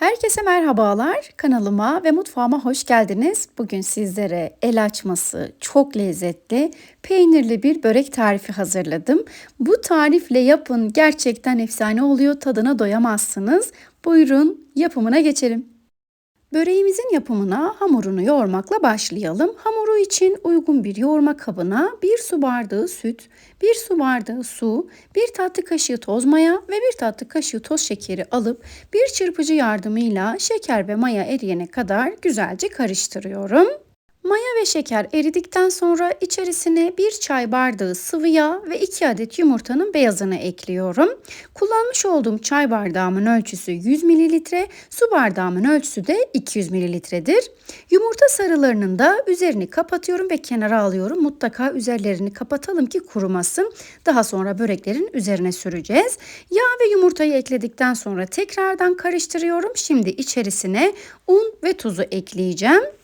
Herkese merhabalar. Kanalıma ve mutfağıma hoş geldiniz. Bugün sizlere el açması çok lezzetli, peynirli bir börek tarifi hazırladım. Bu tarifle yapın gerçekten efsane oluyor. Tadına doyamazsınız. Buyurun yapımına geçelim. Böreğimizin yapımına hamurunu yoğurmakla başlayalım. Hamuru için uygun bir yoğurma kabına 1 su bardağı süt, 1 su bardağı su, 1 tatlı kaşığı toz maya ve 1 tatlı kaşığı toz şekeri alıp bir çırpıcı yardımıyla şeker ve maya eriyene kadar güzelce karıştırıyorum. Maya ve şeker eridikten sonra içerisine 1 çay bardağı sıvı yağ ve 2 adet yumurtanın beyazını ekliyorum. Kullanmış olduğum çay bardağımın ölçüsü 100 ml, su bardağımın ölçüsü de 200 ml'dir. Yumurta sarılarının da üzerini kapatıyorum ve kenara alıyorum. Mutlaka üzerlerini kapatalım ki kurumasın. Daha sonra böreklerin üzerine süreceğiz. Yağ ve yumurtayı ekledikten sonra tekrardan karıştırıyorum. Şimdi içerisine un ve tuzu ekleyeceğim.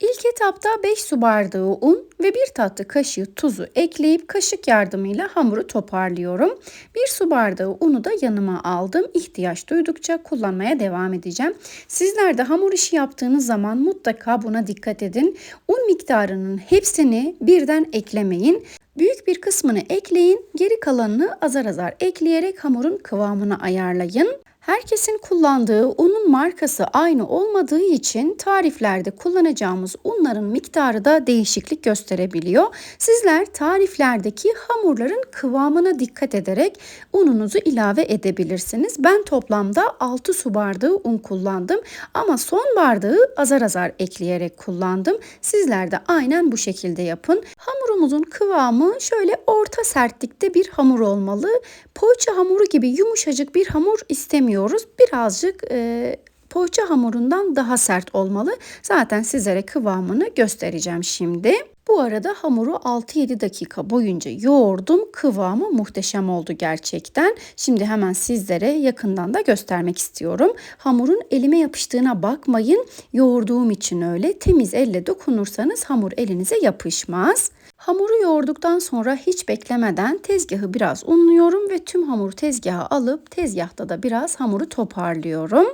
İlk etapta 5 su bardağı un ve 1 tatlı kaşığı tuzu ekleyip kaşık yardımıyla hamuru toparlıyorum. 1 su bardağı unu da yanıma aldım. İhtiyaç duydukça kullanmaya devam edeceğim. Sizler de hamur işi yaptığınız zaman mutlaka buna dikkat edin. Un miktarının hepsini birden eklemeyin. Büyük bir kısmını ekleyin, geri kalanını azar azar ekleyerek hamurun kıvamını ayarlayın. Herkesin kullandığı unun markası aynı olmadığı için tariflerde kullanacağımız unların miktarı da değişiklik gösterebiliyor. Sizler tariflerdeki hamurların kıvamına dikkat ederek ununuzu ilave edebilirsiniz. Ben toplamda 6 su bardağı un kullandım ama son bardağı azar azar ekleyerek kullandım. Sizler de aynen bu şekilde yapın. Hamurumuzun kıvamı şöyle orta sertlikte bir hamur olmalı. Poğaça hamuru gibi yumuşacık bir hamur istemiyorum koyuyoruz. Birazcık e, poğaça hamurundan daha sert olmalı. Zaten sizlere kıvamını göstereceğim şimdi. Bu arada hamuru 6-7 dakika boyunca yoğurdum. Kıvamı muhteşem oldu gerçekten. Şimdi hemen sizlere yakından da göstermek istiyorum. Hamurun elime yapıştığına bakmayın. Yoğurduğum için öyle. Temiz elle dokunursanız hamur elinize yapışmaz. Hamuru yoğurduktan sonra hiç beklemeden tezgahı biraz unluyorum ve tüm hamuru tezgaha alıp tezgahta da biraz hamuru toparlıyorum.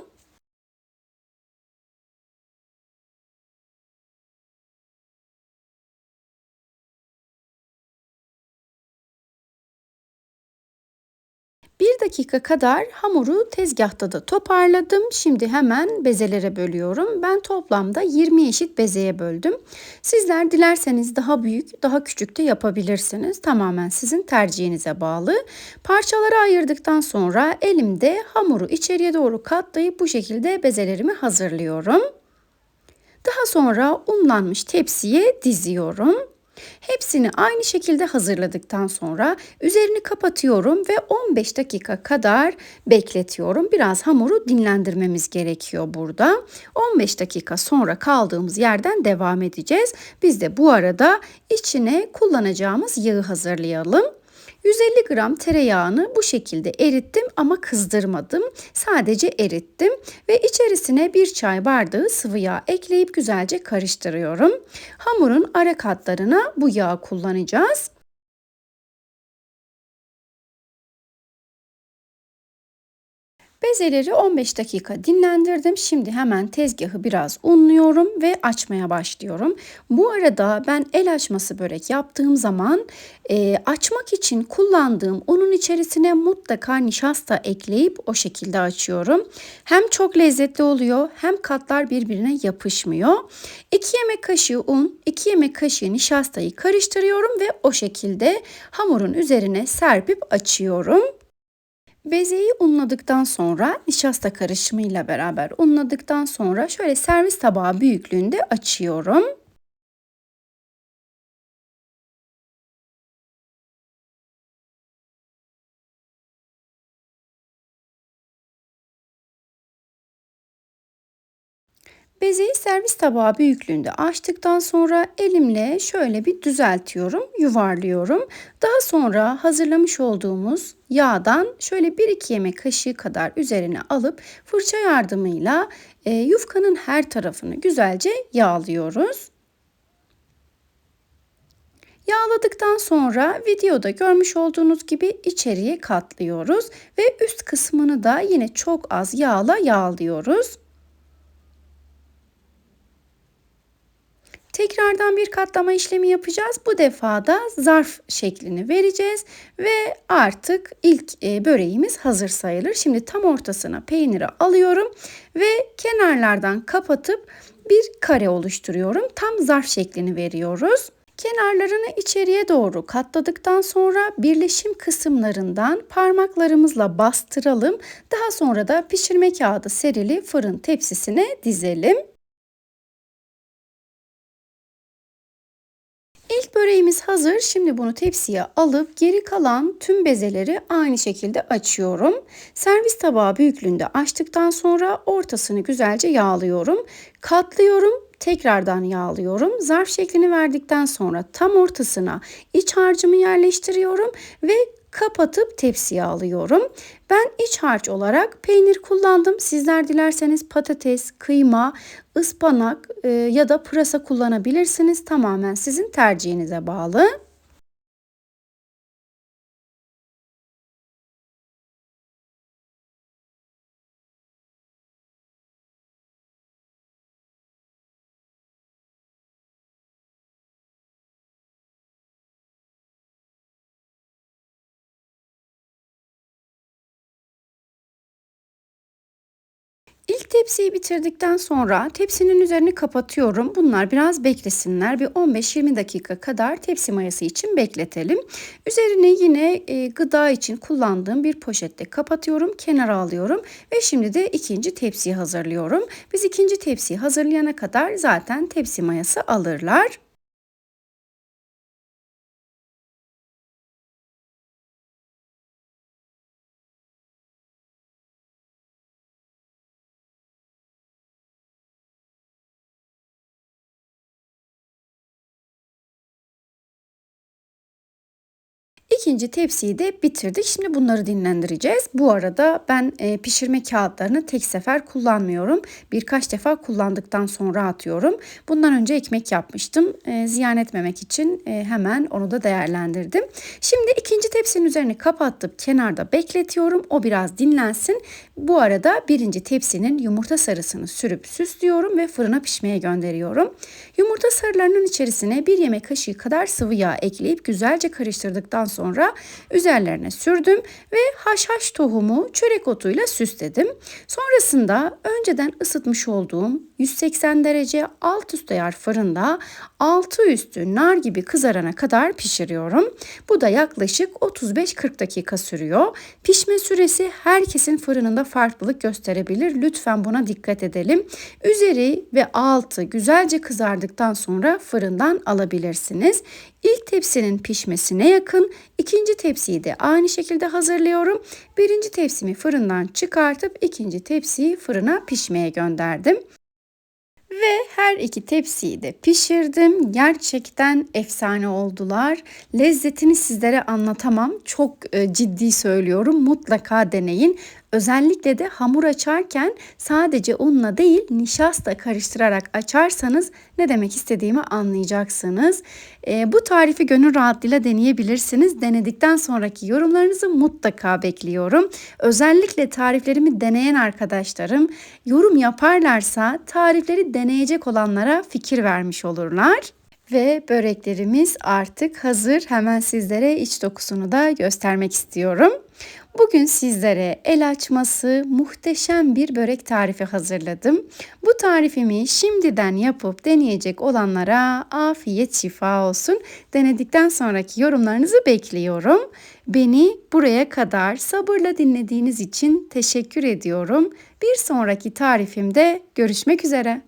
Bir dakika kadar hamuru tezgahta da toparladım. Şimdi hemen bezelere bölüyorum. Ben toplamda 20 eşit bezeye böldüm. Sizler dilerseniz daha büyük, daha küçük de yapabilirsiniz. Tamamen sizin tercihinize bağlı. Parçalara ayırdıktan sonra elimde hamuru içeriye doğru katlayıp bu şekilde bezelerimi hazırlıyorum. Daha sonra unlanmış tepsiye diziyorum. Hepsini aynı şekilde hazırladıktan sonra üzerini kapatıyorum ve 15 dakika kadar bekletiyorum. Biraz hamuru dinlendirmemiz gerekiyor burada. 15 dakika sonra kaldığımız yerden devam edeceğiz. Biz de bu arada içine kullanacağımız yağı hazırlayalım. 150 gram tereyağını bu şekilde erittim ama kızdırmadım. Sadece erittim ve içerisine bir çay bardağı sıvı yağ ekleyip güzelce karıştırıyorum. Hamurun ara katlarına bu yağı kullanacağız. Bezeleri 15 dakika dinlendirdim. Şimdi hemen tezgahı biraz unluyorum ve açmaya başlıyorum. Bu arada ben el açması börek yaptığım zaman e, açmak için kullandığım unun içerisine mutlaka nişasta ekleyip o şekilde açıyorum. Hem çok lezzetli oluyor hem katlar birbirine yapışmıyor. 2 yemek kaşığı un, 2 yemek kaşığı nişastayı karıştırıyorum ve o şekilde hamurun üzerine serpip açıyorum. Bezeyi unladıktan sonra nişasta karışımıyla beraber unladıktan sonra şöyle servis tabağı büyüklüğünde açıyorum. Bezeyi servis tabağı büyüklüğünde açtıktan sonra elimle şöyle bir düzeltiyorum, yuvarlıyorum. Daha sonra hazırlamış olduğumuz yağdan şöyle 1-2 yemek kaşığı kadar üzerine alıp fırça yardımıyla e, yufkanın her tarafını güzelce yağlıyoruz. Yağladıktan sonra videoda görmüş olduğunuz gibi içeriye katlıyoruz ve üst kısmını da yine çok az yağla yağlıyoruz. Tekrardan bir katlama işlemi yapacağız. Bu defa da zarf şeklini vereceğiz ve artık ilk e, böreğimiz hazır sayılır. Şimdi tam ortasına peyniri alıyorum ve kenarlardan kapatıp bir kare oluşturuyorum. Tam zarf şeklini veriyoruz. Kenarlarını içeriye doğru katladıktan sonra birleşim kısımlarından parmaklarımızla bastıralım. Daha sonra da pişirme kağıdı serili fırın tepsisine dizelim. Böreğimiz hazır. Şimdi bunu tepsiye alıp geri kalan tüm bezeleri aynı şekilde açıyorum. Servis tabağı büyüklüğünde açtıktan sonra ortasını güzelce yağlıyorum. Katlıyorum tekrardan yağlıyorum. Zarf şeklini verdikten sonra tam ortasına iç harcımı yerleştiriyorum ve kapatıp tepsiye alıyorum. Ben iç harç olarak peynir kullandım. Sizler dilerseniz patates, kıyma, ıspanak e, ya da pırasa kullanabilirsiniz. Tamamen sizin tercihinize bağlı. İlk tepsiyi bitirdikten sonra tepsinin üzerini kapatıyorum. Bunlar biraz beklesinler. Bir 15-20 dakika kadar tepsi mayası için bekletelim. Üzerini yine e, gıda için kullandığım bir poşette kapatıyorum. Kenara alıyorum ve şimdi de ikinci tepsiyi hazırlıyorum. Biz ikinci tepsiyi hazırlayana kadar zaten tepsi mayası alırlar. İkinci tepsiyi de bitirdik. Şimdi bunları dinlendireceğiz. Bu arada ben e, pişirme kağıtlarını tek sefer kullanmıyorum. Birkaç defa kullandıktan sonra atıyorum. Bundan önce ekmek yapmıştım. E, ziyan etmemek için e, hemen onu da değerlendirdim. Şimdi ikinci tepsinin üzerini kapatıp kenarda bekletiyorum. O biraz dinlensin. Bu arada birinci tepsinin yumurta sarısını sürüp süslüyorum ve fırına pişmeye gönderiyorum. Yumurta sarılarının içerisine bir yemek kaşığı kadar sıvı yağ ekleyip güzelce karıştırdıktan sonra sonra üzerlerine sürdüm ve haşhaş tohumu çörek otuyla süsledim. Sonrasında önceden ısıtmış olduğum 180 derece alt üst ayar fırında altı üstü nar gibi kızarana kadar pişiriyorum. Bu da yaklaşık 35-40 dakika sürüyor. Pişme süresi herkesin fırınında farklılık gösterebilir. Lütfen buna dikkat edelim. Üzeri ve altı güzelce kızardıktan sonra fırından alabilirsiniz. İlk tepsinin pişmesine yakın ikinci tepsiyi de aynı şekilde hazırlıyorum. Birinci tepsimi fırından çıkartıp ikinci tepsiyi fırına pişmeye gönderdim. Ve her iki tepsiyi de pişirdim. Gerçekten efsane oldular. Lezzetini sizlere anlatamam. Çok e, ciddi söylüyorum. Mutlaka deneyin. Özellikle de hamur açarken sadece unla değil nişasta karıştırarak açarsanız ne demek istediğimi anlayacaksınız. E, bu tarifi gönül rahatlığıyla deneyebilirsiniz. Denedikten sonraki yorumlarınızı mutlaka bekliyorum. Özellikle tariflerimi deneyen arkadaşlarım yorum yaparlarsa tarifleri deneyecek olanlara fikir vermiş olurlar. Ve böreklerimiz artık hazır. Hemen sizlere iç dokusunu da göstermek istiyorum. Bugün sizlere el açması muhteşem bir börek tarifi hazırladım. Bu tarifimi şimdiden yapıp deneyecek olanlara afiyet şifa olsun. Denedikten sonraki yorumlarınızı bekliyorum. Beni buraya kadar sabırla dinlediğiniz için teşekkür ediyorum. Bir sonraki tarifimde görüşmek üzere.